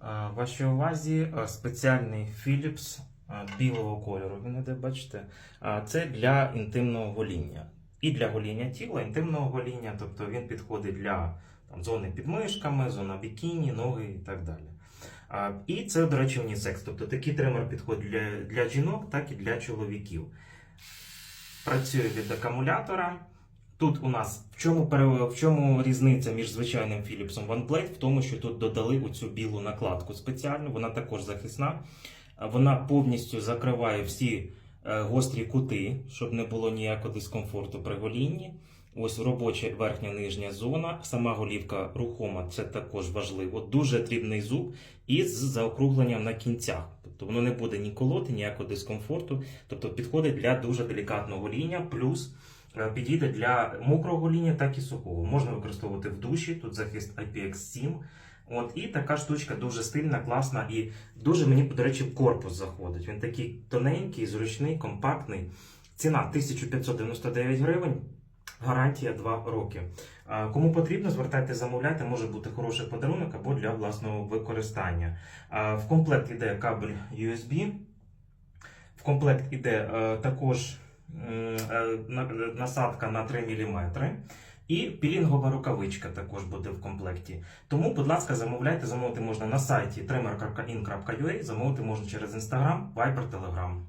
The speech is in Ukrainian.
А, Вашій увазі спеціальний Philips білого кольору. Ви не де бачите. Це для інтимного гоління. І для гоління тіла, інтимного гоління, тобто він підходить для там, зони під мишками, зона бікіні, ноги і так далі. І це, до речі, унісекс. Тобто такий тример підходить для, для жінок, так і для чоловіків. Працює від акумулятора. Тут у нас в чому, в чому різниця між звичайним Philips OneBlade? В тому, що тут додали оцю білу накладку спеціальну, вона також захисна. Вона повністю закриває всі е, гострі кути, щоб не було ніякого дискомфорту при голінні. Ось робоча верхня нижня зона, сама голівка рухома, це також важливо. Дуже дрібний зуб і з заокругленням на кінцях. Тобто воно не буде ні колоти, ніякого дискомфорту. Тобто підходить для дуже делікатного гоління, плюс підійде для мокрого гоління, так і сухого. Можна використовувати в душі, тут захист IPX7. От, і така штучка дуже стильна, класна і дуже мені, до речі, корпус заходить. Він такий тоненький, зручний, компактний. Ціна 1599 гривень. Гарантія 2 роки. Кому потрібно, звертайте, замовляйте, може бути хороший подарунок або для власного використання. В комплект іде кабель USB. В комплект іде е, також е, насадка на 3 мм. І пілінгова рукавичка також буде в комплекті. Тому, будь ласка, замовляйте. Замовити можна на сайті tremer.in.ua, замовити можна через Instagram, Viber, Telegram.